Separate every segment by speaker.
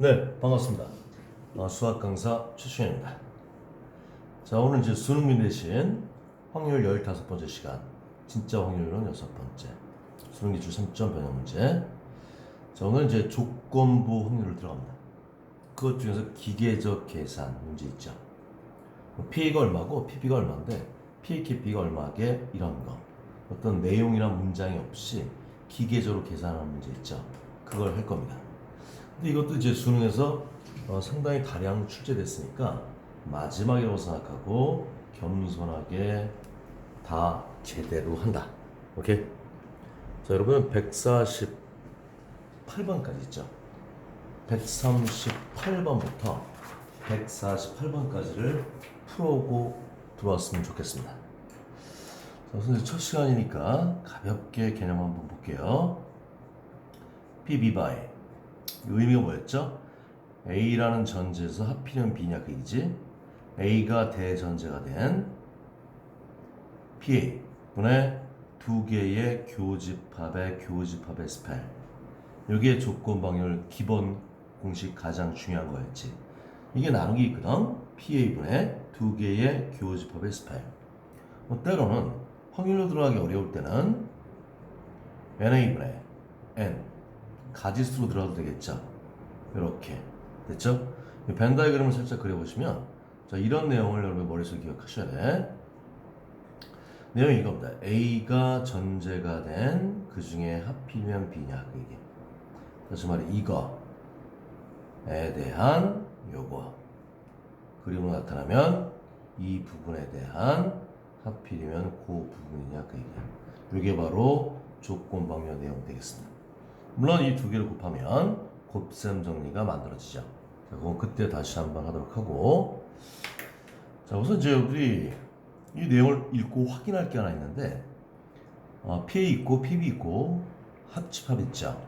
Speaker 1: 네, 반갑습니다. 어, 수학 강사 최수현입니다. 자, 오늘 이제 수능민 대신 확률 15번째 시간, 진짜 확률은 여섯 번째, 수능 기출 3점 변형 문제. 자, 오늘 이제 조건부 확률을 들어갑니다. 그것 중에서 기계적 계산 문제 있죠. P가 얼마고 PB가 얼마인데 PKP가 얼마게 이런 거. 어떤 내용이나 문장이 없이 기계적으로 계산하는 문제 있죠. 그걸 할 겁니다. 근데 이것도 이제 수능에서 어, 상당히 다량 출제됐으니까 마지막이라고 생각하고 겸손하게 다 제대로 한다. 오케이? 자, 여러분 148번까지 있죠. 138번부터 148번까지를 풀어오고 들어왔으면 좋겠습니다. 자, 선생님 첫 시간이니까 가볍게 개념 한번 볼게요. By 의미가 뭐였죠? A라는 전제에서 하필이면 B냐 그 얘기지? A가 대전제가 된 PA 분의 두 개의 교집합의 교집합의 스펠. 여기에 조건 방열 기본 공식 가장 중요한 거였지. 이게 나누기 있거든? PA분의 두 개의 교집합의 스펠. 뭐 때로는 확률로 들어가기 어려울 때는 NA분의 N 가지수로 들어가도 되겠죠. 이렇게 됐죠? 이벤 다이그램을 살짝 그려보시면 자 이런 내용을 여러분 머릿속에 기억하셔야 돼. 내용이 이겁니다. A가 전제가 된 그 중에 하필이면 B냐 그 얘기. 다시 말해 이거에 대한 요거 그림으로 나타나면 이 부분에 대한 하필이면 그 부분이냐 그 얘기야. 이게 바로 조건 방면 내용 되겠습니다. 물론 이 두 개를 곱하면 곱셈 정리가 만들어지죠. 자, 그건 그때 다시 한번 하도록 하고. 자, 우선 이제 우리 이 내용을 읽고 확인할 게 하나 있는데, 어, PA 있고 PB 있고 합집합 있죠.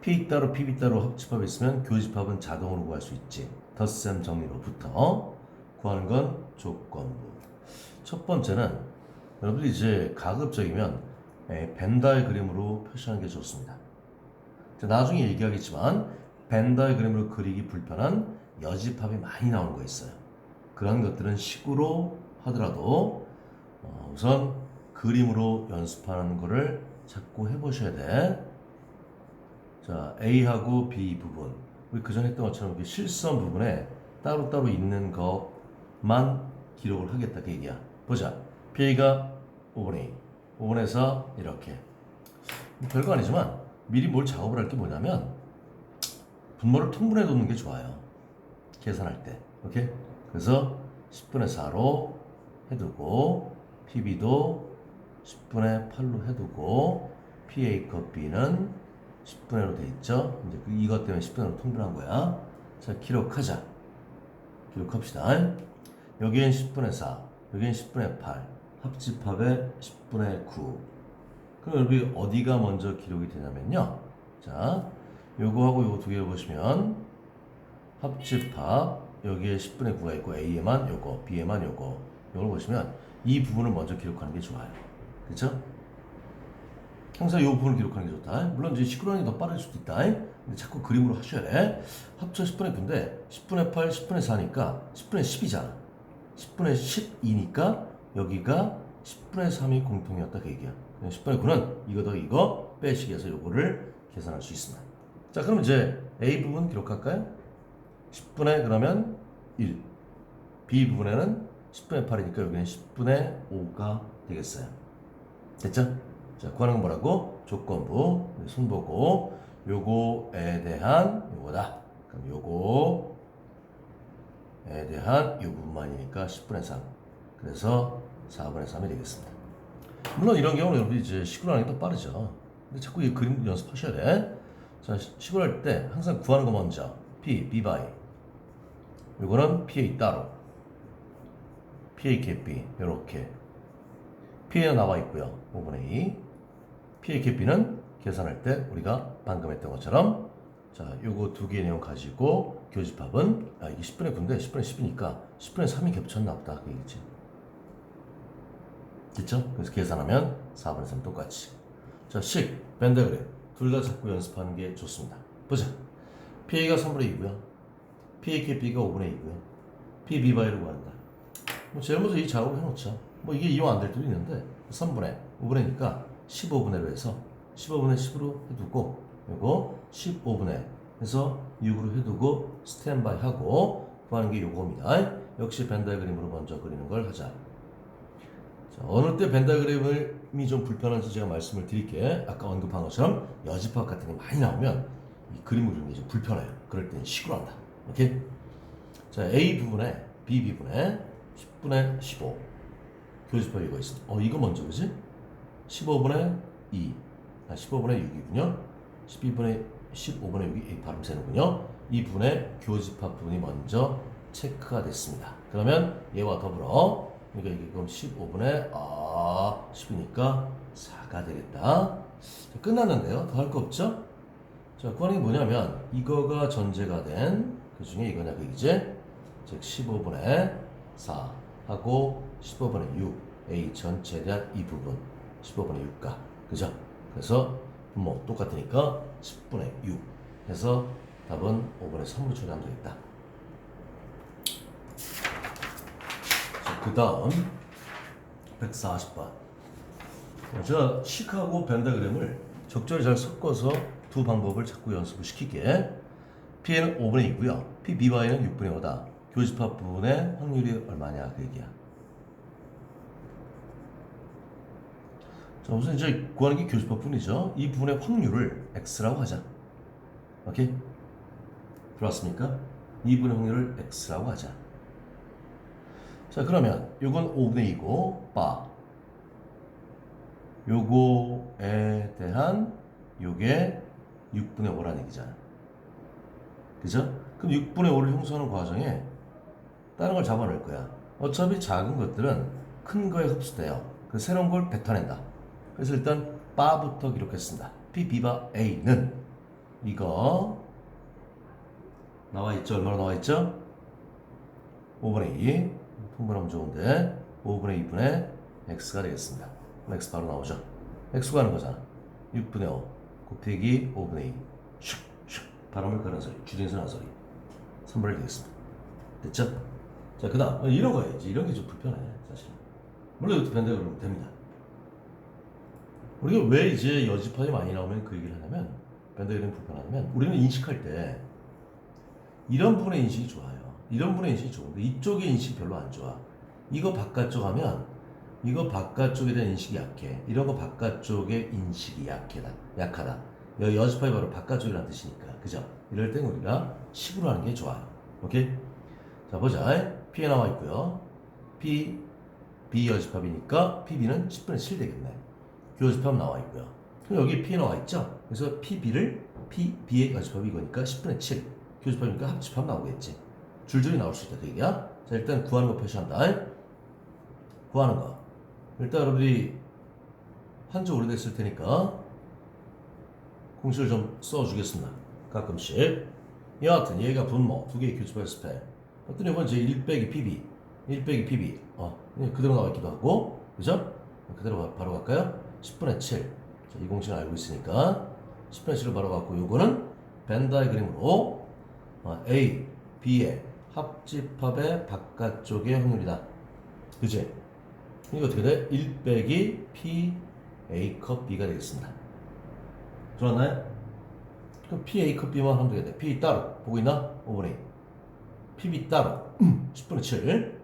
Speaker 1: PA 따로 PB 따로 합집합 있으면 교집합은 자동으로 구할 수 있지. 덧셈 정리로부터 구하는 건 조건부. 첫 번째는 여러분들이 이제 가급적이면 에, 벤다이 그림으로 표시하는 게 좋습니다. 자, 나중에 얘기하겠지만 벤다이 그림으로 그리기 불편한 여집합이 많이 나오는 거 있어요. 그런 것들은 식으로 하더라도 어, 우선 그림으로 연습하는 거를 자꾸 해보셔야 돼. 자, A하고 B 부분. 우리 그전에 했던 것처럼 그 실선 부분에 따로따로 있는 것만 기록을 하겠다 그 얘기야. 보자. P가 5분의 2. 5분에서 이렇게. 별거 아니지만 미리 뭘 작업을 할 게 뭐냐면 분모를 통분해 두는 게 좋아요. 계산할 때. 오케이? 그래서 10분의 4로 해두고 PB도 10분의 8로 해두고 PA 컷 B는 10분의 1로 돼 있죠. 이제 그 이것 때문에 10분의 1로 통분한 거야. 자, 기록하자. 기록합시다. 여기엔 10분의 4, 여기엔 10분의 8, 합집합에 10분의 9. 그럼 여기 어디가 먼저 기록이 되냐면요. 자, 요거하고 요거 두개 보시면 합집합 여기에 10분의 9가 있고 A에만 요거, B에만 요거. 요걸 보시면 이 부분을 먼저 기록하는 게 좋아요. 그렇죠? 항상 이 부분을 기록하는 게 좋다. 물론 이제 시끄러우니 더 빠를 수도 있다. 근데 자꾸 그림으로 하셔야 돼. 합쳐 10분의 9인데 10분의 8, 10분의 4니까 10분의 10이잖아. 10분의 12니까 여기가 10분의 3이 공통이었다 그 얘기야. 10분의 9는 이거 더 이거 빼시기 해서 요거를 계산할 수 있습니다. 자, 그럼 이제 A 부분 기록할까요? 10분의 그러면 1. B 부분에는 10분의 8이니까 여기는 10분의 5가 되겠어요. 됐죠? 자, 구하는 건 뭐라고? 조건부. 손 보고 요거에 대한 요거다. 그럼 요거에 대한 요 부분만이니까 10분의 3. 그래서 4분의 3이 되겠습니다. 물론 이런 경우는 여러분이 이제 시구를 하는 게 더 빠르죠. 근데 자꾸 이 그림 연습하셔야 돼. 자, 시구를 할때 항상 구하는 거 먼저. P, B by. 요거는 PA 따로. PA 캡비. 요렇게. PA가 나와 있고요. 5분의 2. PA 캡비는 계산할 때 우리가 방금 했던 것처럼 자, 요거 두 개의 내용 가지고 교집합은 아, 이게 10분의 9인데 10분의 10이니까 10분의 3이 겹쳤나 보다. 그 얘기지. 됐죠? 그래서 계산하면 4분의 3 똑같이. 자, 식, 벤다그램. 둘다 자꾸 연습하는 게 좋습니다. 보자. PA가 3분의 2고요. PAKB가 5분의 2고요. PB바이를 구한다. 뭐 제일 먼저 이 작업을 해놓자. 뭐 이게 이용 안 될 때도 있는데 3분의 5분의니까 15분의로 해서 15분의 10으로 해두고 요거 15분의 해서 6으로 해두고 스탠바이 하고 구하는 게 요겁니다. 역시 벤다그림으로 먼저 그리는 걸 하자. 자, 어느 때 벤다그램이 좀 불편한지 제가 말씀을 드릴게. 아까 언급한 것처럼 여집합 같은 게 많이 나오면 이 그림을 그리는 게 좀 불편해요. 그럴 땐 식으로 한다. 오케이? 자, A 부분에 B 부분에 10분의 15 교집합 이거 있습니다. 어, 이거 먼저 그지? 15분의 2, 아, 15분의 6이군요. 12분의 15분의 6이 발음 세는군요. 이 분의 교집합 부분이 먼저 체크가 됐습니다. 그러면 얘와 더불어 그러니까 이게 그럼 15분의 아 10이니까 4가 되겠다. 자, 끝났는데요. 더 할 거 없죠? 자, 게 뭐냐면 이거가 전제가 된 그 중에 이거냐 그 이제 즉 15분의 4 하고 15분의 6 A 전체에 대한 이 부분 15분의 6가 그죠? 그래서 뭐 똑같으니까 10분의 6 해서 답은 5분의 3으로 처리하면 되겠다. 자, 그 다음 140번. 제가 식하고 벤다그램을 적절히 잘 섞어서 두 방법을 자꾸 연습을 시키게. P는 5분의 2고요. P, BY는 6분의 5다. 교집합 부분의 확률이 얼마냐 그 얘기야. 자, 우선 이제 구하는 게 교집합 부분이죠. 이 부분의 확률을 X라고 하자. 오케이? 들어왔습니까? 2분의 확률을 X라고 하자. 자, 그러면 요건 5분의 2고, 바. 요거에 대한 요게 6분의 5라는 얘기잖아. 그죠? 그럼 6분의 5를 형성하는 과정에 다른 걸 잡아낼 거야. 어차피 작은 것들은 큰 거에 흡수돼요. 그 새로운 걸 뱉어낸다. 그래서 일단 바부터 기록했습니다. P, B바 A는 이거 나와 있죠? 얼마나 나와 있죠? 5분의 2. 통분하면 좋은데 5분의 2분의 x가 되겠습니다. x 바로 나오죠. x가 하는 거잖아. 6분의 5 곱하기 5분의 2. 슉 슉 바람을 가는 소리, 줄임서 나는 소리. 3분의 1 되겠습니다. 됐죠? 자, 그 다음 이런 거야지. 이런 게 좀 불편해 사실. 물론 이것도 밴드 그러면 됩니다. 우리가 왜 이제 여지판이 많이 나오면 그 얘기를 하냐면 밴드 그림 불편하냐면 우리는 인식할 때 이런 분의 인식이 좋아요. 이런 분의 인식이 좋은데 이쪽의 인식이 별로 안 좋아. 이거 바깥쪽 하면 이거 바깥쪽에 대한 인식이 약해. 이런 거 바깥쪽의 인식이 약하다. 약하다. 여기 연습하기 바로 바깥쪽이라는 뜻이니까. 그죠? 이럴 땐 우리가 식으로 하는 게 좋아요. 오케이? 자, 보자. P에 나와 있고요. P, B 여집합이니까 PB는 10분의 7 되겠네. 교집합 나와 있고요. 그럼 여기 P 나와 있죠? 그래서 PB를 PB의 여집합이 이거니까 10분의 7. 교집합이니까 합집합 나오겠지. 줄줄이 나올 수 있다. 그 얘기야. 자, 일단 구하는 거 표시한다. 구하는 거. 일단 여러분들이 한 지 오래됐을 테니까 공식을 좀 써주겠습니다. 가끔씩. 여하튼 얘가 분모 두 개의 교집합 스펙. 어떤 이건 이제 1 빼기 PB, 1 빼기 PB. 어, 그냥 그대로 나와 있기도 하고, 그죠? 그대로 바- 바로 갈까요? 10분의 7. 자, 이 공식을 알고 있으니까 10분의 7을 바로 갖고 요거는 벤 다이그램으로 어, A, B의 합집합의 바깥쪽의 확률이다. 그지? 이거 어떻게 돼? 1 빼기 P A 컵 B가 되겠습니다. 들었나요? 그럼 P A 컵 B만 하면 되겠네. P 따로 보고 있나? 5분의 2. PB 따로 10분의 7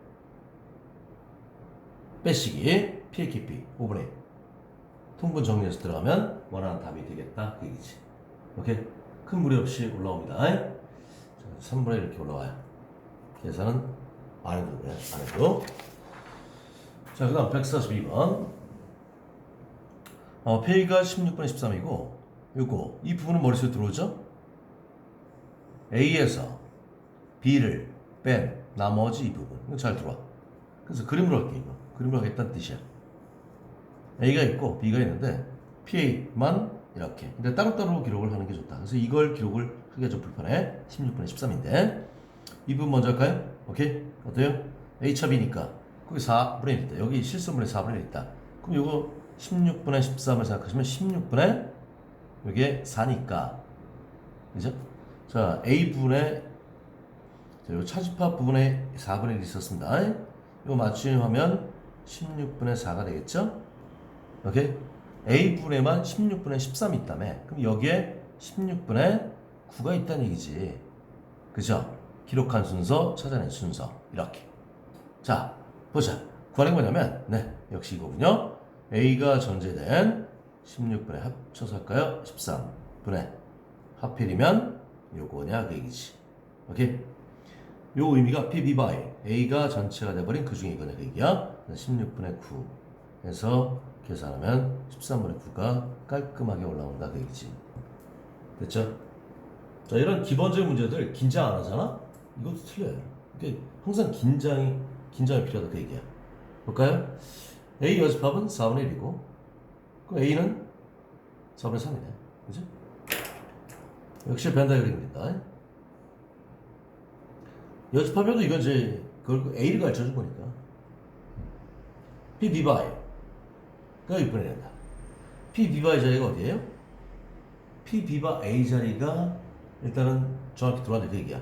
Speaker 1: 빼시기 P A K B 5분의 2. 통분 정리해서 들어가면 원하는 답이 되겠다. 그 얘기지. 오케이? 큰 무리 없이 올라옵니다. 자, 3분의 1 이렇게 올라와요. 계산은 안 해도 돼요. 안 해도. 자, 그 다음 142번. 어, P가 16분의 13이고, 요거, 이 부분은 머릿속에 들어오죠? A에서 B를 뺀 나머지 이 부분. 이거 잘 들어와. 그래서 그림으로 할게, 이거. 그림으로 하겠다는 뜻이야. A가 있고 B가 있는데 PA만 이렇게. 근데 따로따로 기록을 하는 게 좋다. 그래서 이걸 기록을 하기가 좀 불편해. 16분의 13인데. 이 부분 먼저 할까요? 오케이? 어때요? A 첩이니까 거기 4분의 1 있다. 여기 실수분의 4분의 1 있다. 그럼 이거 16분의 13을 생각하시면 16분의 이게 4니까 그죠? 자, A분의 자, 요 차집합 부분에 4분의 1이 있었습니다. 이거 맞추면 하면 16분의 4가 되겠죠? 오케이? A분에만 16분의 13이 있다며. 그럼 여기에 16분의 9가 있다는 얘기지. 그죠? 기록한 순서, 찾아낸 순서. 이렇게. 자, 보자. 구하는 게 뭐냐면, 네, 역시 이거군요. A가 전제된 16분의 합쳐서 할까요? 13분의 하필이면 요거냐 그 얘기지. 오케이? 요 의미가 P, B by A가 전체가 돼버린 그 중에 이거냐 그 얘기야. 16분의 9 해서 계산하면 13분의 9가 깔끔하게 올라온다 그 얘기지. 됐죠? 자 이런 기본적인 문제들 긴장 안 하잖아? 이것도 틀려요. 이게 항상 긴장이 긴장이 필요하다 그 얘기야. 볼까요? A 여집합은 4분의 1이고 그 A는 4분의 3이네. 그죠? 역시 벤다 그림입니다. 여집합에도 이건 이제 그걸 A를 가르쳐 준 거니까. P B 바이가 6분의 된다. P B 바이 자리가 어디예요? P B 바 A 자리가 일단은 정확히 들어간다 그 얘기야.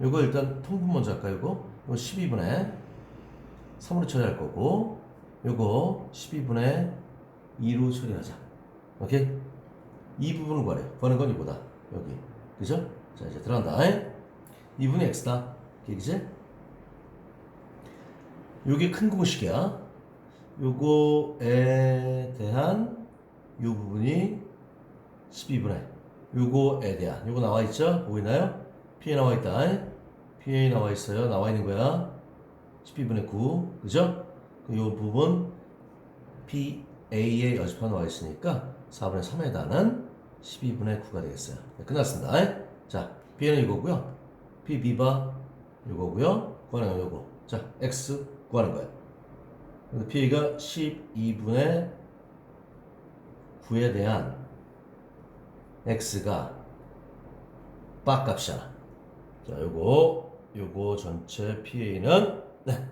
Speaker 1: 요거 일단 통분 먼저 할까 요거? 요거 12분의 3으로 처리할 거고 요거 12분의 2로 처리하자. 오케이? 이 부분을 구하래. 구하는 건 이거다. 여기. 그죠? 자, 이제 들어간다. 2분의 x다. 그지? 요게 큰 공식이야. 요거에 대한 요 부분이 12분의 요거에 대한 요거 나와 있죠? 보이나요? P에 나와 있다. P에 나와 있어요. 나와 있는 거야. 12분의 9. 그죠? 그요 부분 PA의 여집합 나와 있으니까 4분의 3에 해당하는 12분의 9가 되겠어요. 네, 끝났습니다. 자, B는 이거고요. P, B바 이거고요. 구하는 건 이거. 자, X 구하는 거예요. 근데 P가 12분의 9에 대한 X가 빡값이잖아. 자, 요거, 요거 전체 PA는, 네.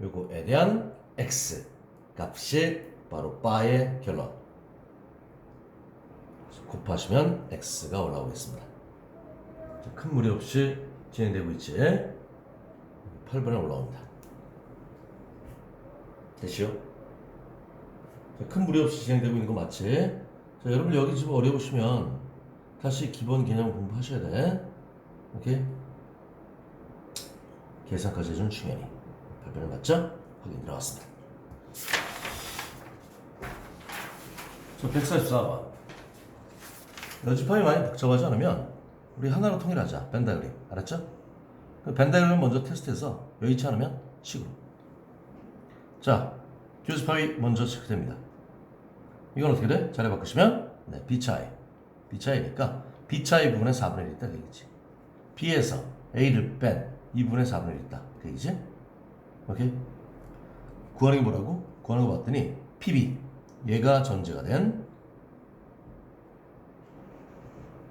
Speaker 1: 요거에 대한 X 값이 바로 바의 결론. 곱하시면 X가 올라오겠습니다. 자, 큰 무리 없이 진행되고 있지. 8번에 올라옵니다. 됐죠? 자, 큰 무리 없이 진행되고 있는 거 맞지? 자, 여러분 여기 좀 어려우시면 다시 기본 개념 공부하셔야 돼. 오케이? 계산까지 해준 충현이. 8번에 맞죠? 확인 들어갔습니다. 자, 144번. 여집합이 많이 복잡하지 않으면 우리 하나로 통일하자. 벤다그림. 알았죠? 그 벤다그림 먼저 테스트해서 여의치 않으면 식으로. 자, 교집합이 먼저 체크됩니다. 이건 어떻게 돼? 자리 바꾸시면 네, B차이. B차이니까 B차이 부분에 4분의 1 있다. 그 얘기지. B에서 A를 뺀 2분의 4분의 1 있다. 그 얘기지? 오케이? 구하는 게 뭐라고? 구하는 거 봤더니 PB. 얘가 전제가 된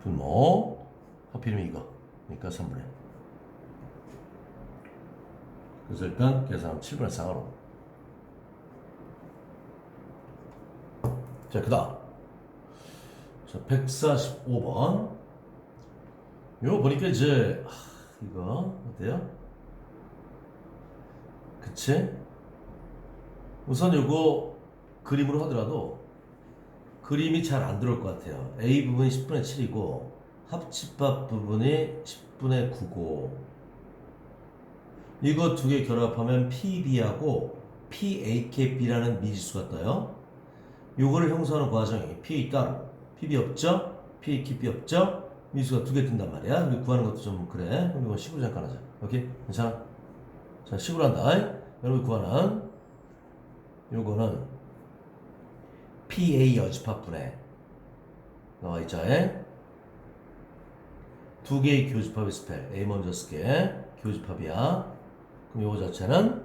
Speaker 1: 분모 하필이면 이거 그러니까 3분의 1 그래서 일단 계산하면 7분의 4로 자, 그 다음. 자, 145번. 이거 보니까 이제, 하, 이거, 어때요? 그치? 우선 이거 그림으로 하더라도 그림이 잘 안 들어올 것 같아요. A 부분이 10분의 7이고, 합집합 부분이 10분의 9고, 이거 두 개 결합하면 PB하고 PAKB라는 미지수가 떠요. 요거를 형성하는 과정이 PA 따로, PB 없죠? PAKB 없죠? 미지수가 두 개 뜬단 말이야. 우리 구하는 것도 좀 그래. 그럼 이거 식으로 잠깐 하자. 오케이? 괜찮아? 자, 식으로 한다. 여러분 구하는 요거는 PA 여집합분에 나와 있죠? 두 개의 교집합이 스펠. A 먼저 쓸게. 교집합이야. 그럼 요거 자체는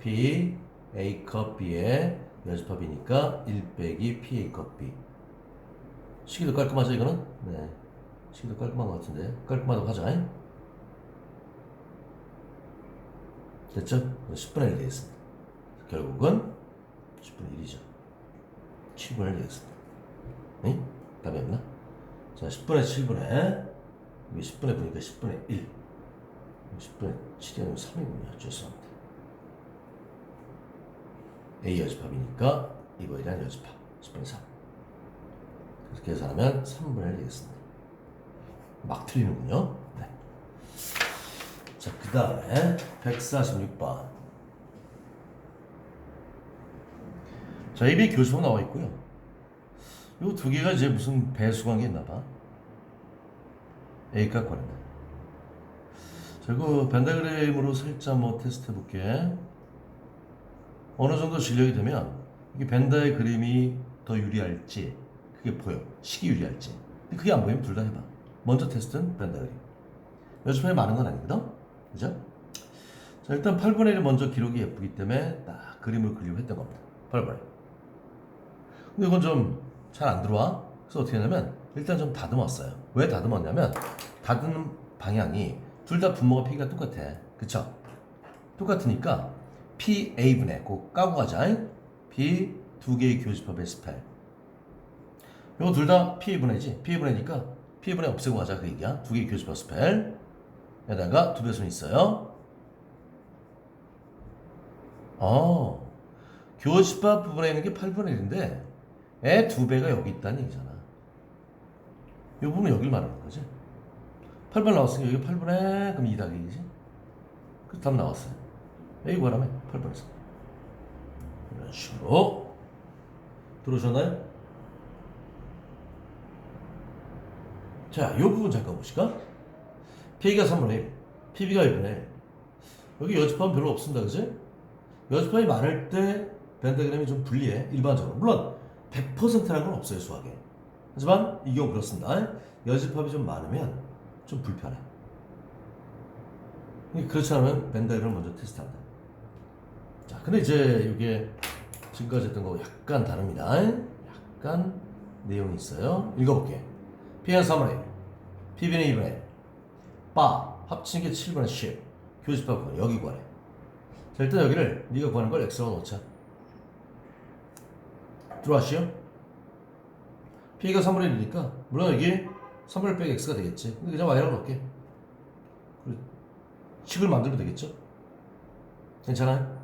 Speaker 1: P A 컵 B의 여집합이니까 1 빼기 P A 컵 B. 시기도 깔끔하죠 이거는? 네. 시기도 깔끔한 것 같은데 깔끔하다고 하자. 됐죠? 10분의 1 되겠습니다. 결국은 10분의 1이죠. 7분의 1 되겠습니다. 응? 답이 없나? 자, 10분의 7분의 이게 10분의 9니까 10분의 1 10분의 7이 아니고 3이군요 죄송합니다 A 여집합이니까 이거에 대한 여집합 10분의 3 그래서 계산하면 3분의 1 되겠습니다 막 틀리는군요 네. 자, 그 다음에 146번. 자, 입에 교수가 나와 있고요. 요두 개가 이제 무슨 배수 관계 있나 봐. A값 관련된. 자, 그 벤다그램으로 살짝 뭐 테스트 해볼게. 어느 정도 진력이 되면 이게 벤다의 그림이 더 유리할지 그게 보여. 식이 유리할지. 근데 그게 안 보이면 둘 다 해봐. 먼저 테스트는 그림. 연습량이 많은 건 아니거든? 그죠? 자, 일단 8분의 1 먼저 기록이 예쁘기 때문에 딱 그림을 그리고 했던 겁니다. 8분의 1. 근데 이건 좀 잘 안 들어와. 그래서 어떻게 했냐면 일단 좀 다듬었어요. 왜 다듬었냐면 다듬는 방향이 둘 다 분모가 P가 똑같아. 그쵸? 똑같으니까 PA분의 꼭 까고 가자. P 두 개의 교집합의 스펠. 이거 둘 다 P분의지. P분의니까 P분의 없애고 가자 그 얘기야. 두 개의 교집합 스펠. 에다가 두 배수는 있어요. 어, 교집합 부분에 있는 게 8분의 1인데 애두 배가 여기 있다는 얘기잖아. 이 부분은 여길 말하는 거지. 8분 나왔으니까 여기 8분의 그럼 2 더하기지. 그답 나왔어요. A 구하라며 8분에서. 이런 식으로 들어오셨나요? 자, 이 부분 잠깐 보실까? P가 3분의 1, PB가 1분의 1. 여기 여집합은 별로 없습니다. 그지? 여집합이 많을 때 벤다그램이 좀 불리해. 일반적으로. 물론 100%라는 건 없어요. 수학에. 하지만 이 경우 그렇습니다. 여집합이 좀 많으면 좀 불편해. 그렇지 않으면 벤다그램을 먼저 테스트한다. 자, 근데 이제 이게 지금까지 했던 거 약간 다릅니다. 약간 내용이 있어요. 읽어볼게. P는 3분의 1, PB는 2분의 1. 바 합치는 게 7분의 10 교집합 구해 여기 구하래 자 일단 여기를 네가 구하는 걸 x라고 넣자 들어왔시요? p가 3분의 1이니까 물론 여기 3분의 1 빼기 x가 되겠지 근데 그냥 y라고 넣을게 그리고 식을 만들면 되겠죠? 괜찮아요?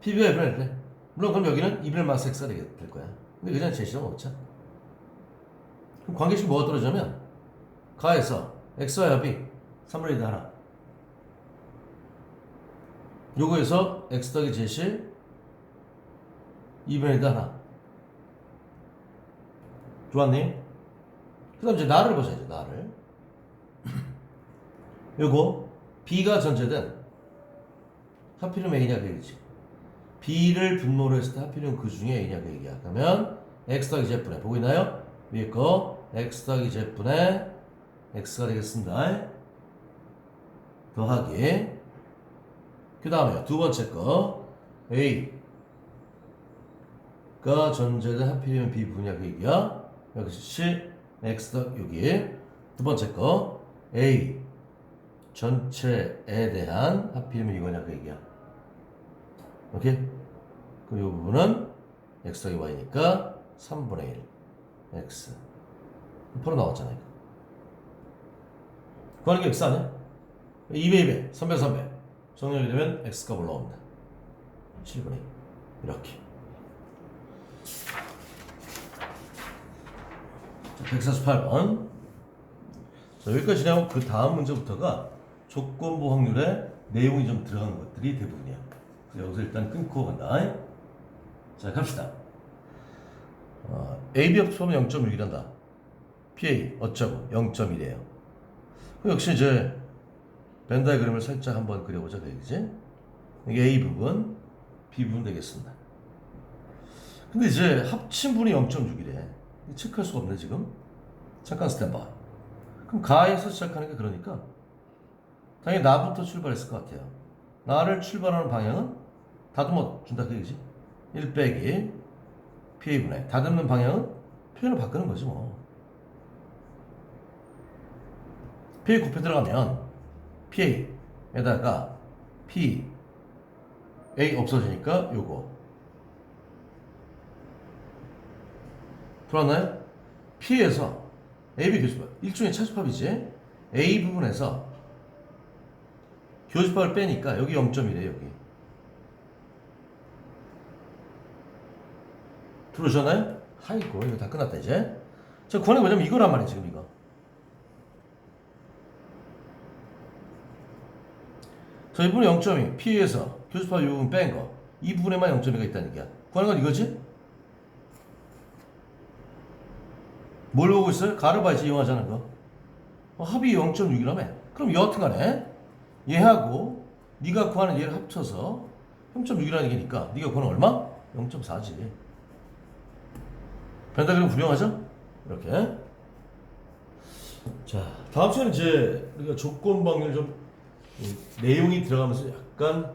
Speaker 1: pb가 1분의 1래 물론 그럼 여기는 2분의 마스 x가 되게 될 거야 근데 그냥 제시라고 넣자 그럼 관계식 뭐가 떨어지냐면 가에서 x와 합이 3분의 1 하나. 요거에서 x 더하기 제시 2분의 1 하나. 좋았니? 그 다음 이제 나를 보자죠, 나를. 요거, b가 전제된 하필이면 A냐 그 얘기지. b를 분모로 했을 때 하필이면 그 중에 A냐 그 얘기야. 그러면 x 더하기 제분의, 보고 있나요? 위에 거, x 더하기 제분의 x가 되겠습니다. 더하기. 그 다음에 두 번째 거. A가 전제된 하필이면 B 분야 그 얘기야. 역시 X 더 여기. 두 번째 거. A. 전체에 대한 하필이면 이거냐 그 얘기야. 오케이? 그럼 이 부분은 X 더하기 Y니까 3분의 1 X 바로 나왔잖아요. 구하는 게 X 아니야? 2배 2배 3배 3배. 정렬이 되면 x값 올라옵니다. 7분의 2 이렇게. 자, 148번. 자, 여기까지 지나고 그 다음 문제부터가 조건부 확률에 내용이 좀 들어간 것들이 대부분이야. 여기서 일단 끊고 간다. 자 갑시다. 어, AB 합수하면 0.6이란다 PA 어쩌고 0.1이에요 역시 이제 벤 다이그램을 살짝 한번 그려보자 되겠지? 이게 A 부분, B 부분 되겠습니다. 근데 이제 합친 분이 0.6이래. 체크할 수가 없네 지금. 잠깐 스탠바이. 그럼 가에서 시작하는 게 그러니까 당연히 나부터 출발했을 것 같아요. 나를 출발하는 방향은 다듬어 준다 그 얘기지. 1 빼기 PA분의 다듬는 방향은 표현을 바꾸는 거지 뭐. PA 곱해 들어가면 PA에다가 P A 없어지니까 요거 들어왔나요? P에서 AB 교집합 일종의 차집합이지 A 부분에서 교집합을 빼니까 여기 0점이래 여기. 들어오셨나요? 아이고 이거 다 끝났다 이제. 자게 뭐냐면 이거란 말이야 지금 이거. 자 이 부분에 0점이 P에서 이 부분 뺀 거. 이 부분에만 0점이가 있다는 얘기야. 구하는 건 이거지? 뭘 보고 있어요? 봐야지 이용하자는 거. 어, 합이 0.6이라며. 그럼 여하튼 간에 얘하고 네가 구하는 얘를 합쳐서 0.6이라는 얘기니까 네가 구하는 얼마? 0.4지. 펜타그램 불용하죠? 이렇게. 자, 다음 시간에 이제 우리가 조건 방열 좀 이, 내용이 들어가면서 약간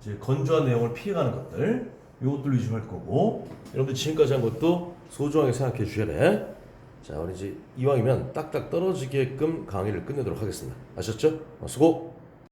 Speaker 1: 이제 건조한 내용을 피해가는 것들 요것들 위주로 할 거고 여러분들 지금까지 한 것도 소중하게 생각해 주셔야 돼. 자, 우리 이제 이왕이면 딱딱 떨어지게끔 강의를 끝내도록 하겠습니다. 아셨죠? 어, 수고.